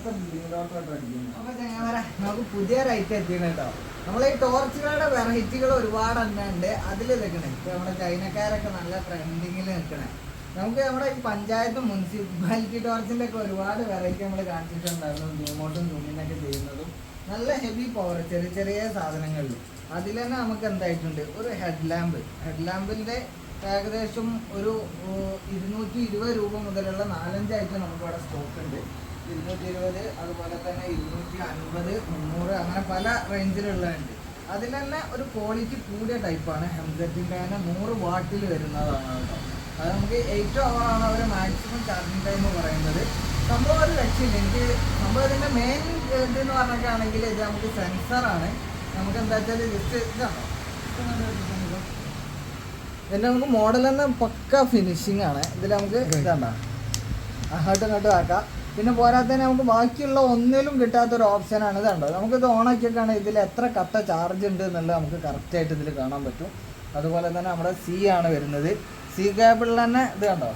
അപ്പൊ ചങ്ങാമര നമുക്ക് പുതിയ റൈറ്റ് എത്തിയാണ് കേട്ടോ. നമ്മളെ ഈ ടോർച്ചുകളുടെ വെറൈറ്റികൾ ഒരുപാട് തന്നെ ഉണ്ട് അതിൽ നിൽക്കണേ ഇപ്പൊ നമ്മുടെ ചൈനക്കാരൊക്കെ നല്ല ട്രെൻഡിങ്ങിൽ നിൽക്കണേ. നമുക്ക് നമ്മുടെ ഈ പഞ്ചായത്ത് മുനിസിപ്പാലിറ്റി ടോർച്ചിന്റെ ഒക്കെ ഒരുപാട് വെറൈറ്റി നമ്മൾ കാണിച്ചിട്ടുണ്ടായിരുന്നു. സൂമോട്ടും സൂമിനൊക്കെ ചെയ്യുന്നതും. നല്ല ഹെവി പവർ ചെറിയ ചെറിയ സാധനങ്ങളിൽ അതിൽ തന്നെ നമുക്ക് എന്തായിട്ടുണ്ട്? ഒരു ഹെഡ് ലാമ്പ് ഹെഡ് ലാമ്പിന്റെ ഏകദേശം ഒരു ഇരുന്നൂറ്റി ഇരുപത് രൂപ മുതലുള്ള നാലഞ്ച് ഐറ്റം നമുക്ക് ഇവിടെ സ്റ്റോക്ക് ഉണ്ട്. ഇരുന്നൂറ്റി ഇരുപത് അതുപോലെ തന്നെ ഇരുന്നൂറ്റി അൻപത് മുന്നൂറ് അങ്ങനെ പല റേഞ്ചിലുള്ളതുണ്ട്. അതിൽ തന്നെ ഒരു ക്വാളിറ്റി കൂടിയ ടൈപ്പാണ് ഹെംസെറ്റിന്റെ തന്നെ നൂറ് വാട്ടിൽ വരുന്നതാണ് കേട്ടോ. അത് നമുക്ക് എയ്റ്റ് ആണ് അവർ മാക്സിമം ചാർജിങ് ടൈം പറയുന്നത്. സംഭവം ഒരു രക്ഷയില്ല എനിക്ക് സംഭവം ഇതിന്റെ മെയിൻ എന്ന് പറഞ്ഞൊക്കെയാണെങ്കിൽ ഇത് നമുക്ക് സെൻസറാണ് നമുക്ക് എന്താ വെച്ചാൽ ജസ്റ്റ് ഇതാണോ ഇതിന്റെ നമുക്ക് മോഡൽ തന്നെ പക്ക ഫിനിഷിംഗ് ആണ്. ഇതിൽ നമുക്ക് ഇതാണ്ടാ. അങ്ങോട്ടും ഇങ്ങോട്ടും ആക്കാം. പിന്നെ പോരാത്തതിന് നമുക്ക് ബാക്കിയുള്ള ഒന്നിലും കിട്ടാത്തൊരു ഓപ്ഷനാണ് ഇതുണ്ടോ. നമുക്കിത് ഓണാക്കിയൊക്കെയാണ് ഇതിൽ എത്ര കട്ട ചാർജ് ഉണ്ട് എന്നുള്ളത് നമുക്ക് കറക്റ്റായിട്ട് ഇതിൽ കാണാൻ പറ്റും. അതുപോലെ തന്നെ നമ്മുടെ സി ആണ് വരുന്നത്. സി കേബിളിൽ തന്നെ ഇത് കണ്ടോ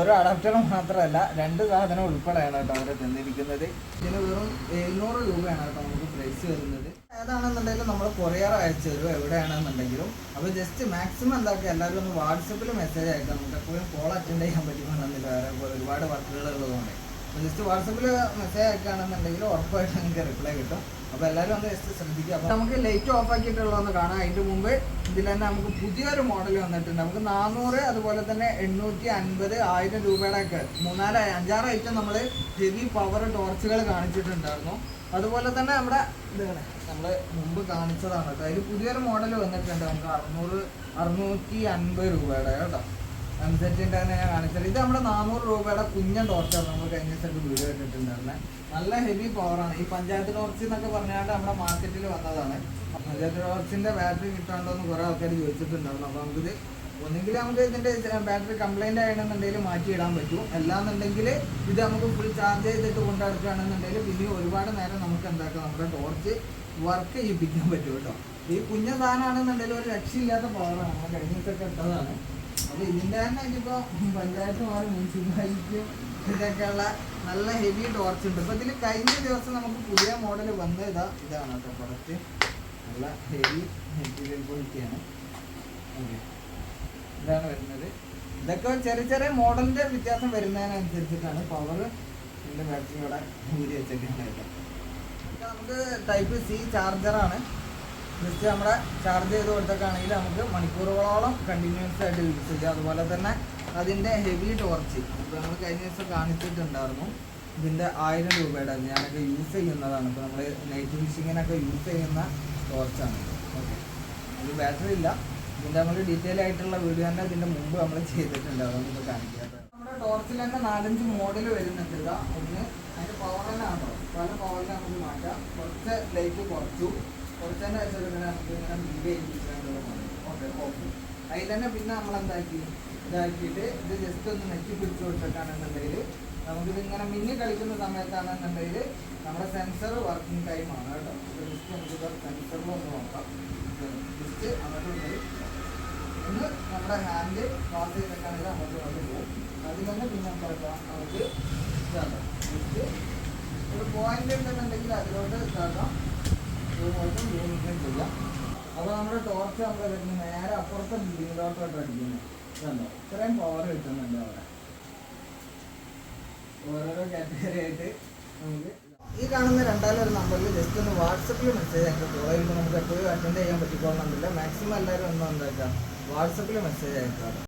ഒരു അഡാപ്റ്റർ മാത്രമല്ല രണ്ട് സാധനം ഉൾപ്പെടെയാണ് കേട്ടോ അവരെ തന്നിരിക്കുന്നത്. ഇതിന് വെറും എഴുന്നൂറ് രൂപയാണ് കേട്ടോ നമുക്ക് പ്രൈസ് വരുന്നത്. ഏതാണെന്നുണ്ടെങ്കിലും നമ്മൾ കൊറിയർ അയച്ചു തരും എവിടെയാണെന്നുണ്ടെങ്കിലും. അപ്പോൾ ജസ്റ്റ് മാക്സിമം എന്താക്കുക? എല്ലാവരും ഒന്ന് വാട്സപ്പിൽ മെസ്സേജ് അയക്കാം നമുക്ക് എപ്പോഴും കോൾ അറ്റൻഡ് ചെയ്യാൻ പറ്റുമെന്നില്ല വേറെ ഒരുപാട് വർക്കുകൾ ഉള്ളതുകൊണ്ട്. ജസ്റ്റ് വാട്സപ്പിൽ മെസ്സേജ് അയക്കുകയാണെന്നുണ്ടെങ്കിൽ ഉറപ്പായിട്ട് നിങ്ങൾക്ക് റിപ്ലൈ കിട്ടും. അപ്പോൾ എല്ലാവരും ഒന്ന് ജസ്റ്റ് ശ്രദ്ധിക്കുക. അപ്പോൾ നമുക്ക് ലൈറ്റ് ഓഫ് ആക്കിയിട്ടുള്ളതെന്ന് കാണാം. അതിന്റെ മുമ്പ് ഇതിൽ തന്നെ നമുക്ക് പുതിയൊരു മോഡൽ വന്നിട്ടുണ്ട്. നമുക്ക് നാനൂറ് അതുപോലെ തന്നെ എണ്ണൂറ്റി അൻപത് ആയിരം രൂപയുടെ ഒക്കെ മൂന്നാൽ അഞ്ചാറ് ഐറ്റം നമ്മൾ ഹെവി പവർ ടോർച്ചുകൾ കാണിച്ചിട്ടുണ്ടായിരുന്നു. അതുപോലെ തന്നെ നമ്മുടെ ഇതാണ്. നമ്മൾ മുമ്പ് കാണിച്ചതാണ് കേട്ടോ. അതിൽ പുതിയൊരു മോഡൽ വന്നിട്ടുണ്ട്. നമുക്ക് അറുന്നൂറ് അറുന്നൂറ്റി അൻപത് രൂപയുടെ കേട്ടോ. എംസെറ്റിന്റെ തന്നെ ഞാൻ കാണിച്ചത്. ഇത് നമ്മുടെ നാനൂറ് രൂപയുടെ കുഞ്ഞൻ ടോർച്ചാണ് നമ്മൾ കഴിഞ്ഞ ദിവസമായിട്ട് വീഡിയോ ഇട്ടിട്ടുണ്ടായിരുന്നത് നല്ല ഹെവി പവറാണ് ഈ പഞ്ചായത്ത് ടോർച്ച് എന്നൊക്കെ പറഞ്ഞാണ്ട് നമ്മുടെ മാർക്കറ്റിൽ വന്നതാണ്. പഞ്ചായത്ത് ടോർച്ചിന്റെ ബാറ്ററി കിട്ടാണ്ടോ എന്ന് കുറേ ആൾക്കാർ ചോദിച്ചിട്ടുണ്ടായിരുന്നു. അപ്പോൾ നമുക്കിത് ഒന്നെങ്കിൽ നമുക്ക് ഇതിന്റെ ബാറ്ററി കംപ്ലൈന്റ് ആണെന്നുണ്ടെങ്കിൽ മാറ്റിയിടാൻ പറ്റും. അല്ലാന്നുണ്ടെങ്കിൽ ഇത് നമുക്ക് ഫുൾ ചാർജ് ചെയ്തിട്ട് കൊണ്ടെടുക്കുകയാണെന്നുണ്ടെങ്കിൽ പിന്നെ ഒരുപാട് നേരം നമുക്ക് എന്താക്കാം? നമ്മുടെ ടോർച്ച് വർക്ക് ചെയ്യിപ്പിക്കാൻ പറ്റും കേട്ടോ. ഈ കുഞ്ഞ സാധനമാണെന്നുണ്ടെങ്കിൽ ഒരു രക്ഷയില്ലാത്ത പവറാണ് കഴിഞ്ഞ ദിവസമൊക്കെ ഇട്ടതാണ്. അപ്പൊ ഇതിന്റെ തന്നെ ഇതിപ്പോ പഞ്ചായത്ത് മാറി മുനിസിപ്പാലിറ്റിയും ഇതൊക്കെയുള്ള നല്ല ഹെവി ടോർച്ച് ഉണ്ട്. അപ്പൊ ഇതിൽ കഴിഞ്ഞ ദിവസം നമുക്ക് പുതിയ മോഡൽ വന്ന ഇതാ ഇതാണ് കേട്ടോ പ്രൊഡക്റ്റ് നല്ല ഹെവി മെറ്റീരിയൽ ക്വാളിറ്റിയാണ് ഇതാണ് വരുന്നത്. ഇതൊക്കെ ചെറിയ ചെറിയ മോഡലിന്റെ വ്യത്യാസം വരുന്നതിനനുസരിച്ചിട്ടാണ് പവർ ഇതിന്റെ ബാറ്ററി ഇവിടെ ഊരി വെച്ചിട്ടുണ്ടായിട്ട് നമുക്ക് ടൈപ്പ് സി ചാർജറാണ് ജസ്റ്റ് നമ്മുടെ ചാർജ് ചെയ്ത് കൊടുത്തൊക്കെയാണെങ്കിൽ നമുക്ക് മണിക്കൂറുകളോളം കണ്ടിന്യൂസ് ആയിട്ട് കിട്ടില്ല അതുപോലെ തന്നെ അതിന്റെ ഹെവി ടോർച്ച് ഇപ്പോൾ നമ്മൾ കഴിഞ്ഞ ദിവസം കാണിച്ചിട്ടുണ്ടായിരുന്നു. ഇതിന്റെ ആയിരം രൂപയുടെ ഞാനൊക്കെ യൂസ് ചെയ്യുന്നതാണ്. ഇപ്പോൾ നമ്മൾ നൈറ്റ് ഫിഷിങ്ങിനൊക്കെ യൂസ് ചെയ്യുന്ന ടോർച്ചാണ് ഓക്കെ ഇത് ബാറ്ററി ഇല്ല. ഇതിന്റെ നമ്മൾ ഡീറ്റെയിൽ ആയിട്ടുള്ള വീഡിയോ തന്നെ ഇതിന്റെ മുമ്പ് നമ്മൾ ചെയ്തിട്ടുണ്ട്. അതൊന്നും ഇപ്പോൾ കാണിക്കാം. നമ്മുടെ ടോർച്ചിൽ തന്നെ നാലഞ്ച് മോഡൽ വരുന്നുണ്ട് ഒന്ന് അതിന്റെ പവർ തന്നെ ആണോ. പല പവറിൽ നമുക്ക് മാറ്റാം. കുറച്ച് ലൈറ്റ് കുറച്ചു. കുറച്ച് തന്നെ വെച്ചാൽ ഇങ്ങനെ നമുക്ക് ഇങ്ങനെ ഓക്കെ ഓക്കെ അതിൽ തന്നെ പിന്നെ നമ്മൾ എന്താക്കി ഇതാക്കിയിട്ട് ഇത് ജസ്റ്റ് ഒന്ന് നെറ്റി പിടിച്ചു കൊടുത്തിട്ടാണെന്നുണ്ടെങ്കിൽ നമുക്കിത് ഇങ്ങനെ മിന്നി കളിക്കുന്ന സമയത്താണെന്നുണ്ടെങ്കിൽ നമ്മുടെ സെൻസർ വർക്കിംഗ് ടൈം ആണ് കേട്ടോ. ജസ്റ്റ് നമുക്ക് സെൻസറിൽ ഒന്ന് നോക്കാം. ജസ്റ്റ് അങ്ങോട്ട് ഒന്ന് നമ്മുടെ ഹാൻഡ് പാസ് ചെയ്തിട്ടാണെങ്കിൽ അങ്ങോട്ട് ഇങ്ങോട്ട് പോകും. അതിൽ തന്നെ പിന്നെ എന്താക്കാം നമുക്ക് ഇതാക്കാം. ജസ്റ്റ് ഒരു പോയിന്റ് ഉണ്ടെന്നുണ്ടെങ്കിൽ അതിലോട്ട് ഇതാക്കാം. ഇതുപോലത്തെ ചെയ്യാം അപ്പോൾ നമ്മുടെ ടോർച്ച് നമ്മൾ വരുന്നത് നേരെ അപ്പുറത്തെ ബിൽഡിങ്ങിലോട്ടോട്ട് അടിക്കുന്നത് ഇതുണ്ടോ ഇത്രയും പവർ കിട്ടുന്നുണ്ട് അവിടെ ഓരോരോ കാറ്റഗറി ആയിട്ട് നമുക്ക് ഈ കാണുന്ന രണ്ടാലും ഒരു നമ്പറിൽ ജസ്റ്റ് ഒന്ന് വാട്സപ്പിൽ മെസ്സേജ് അയക്കാം കോൾ ചെയ്യുമ്പോൾ നമുക്ക് എപ്പോഴും അറ്റൻഡ് ചെയ്യാൻ പറ്റിക്കോളുന്നില്ല മാക്സിമം എല്ലാവരും ഒന്നും എന്താക്കാം വാട്സപ്പിൽ മെസ്സേജ് അയക്കാം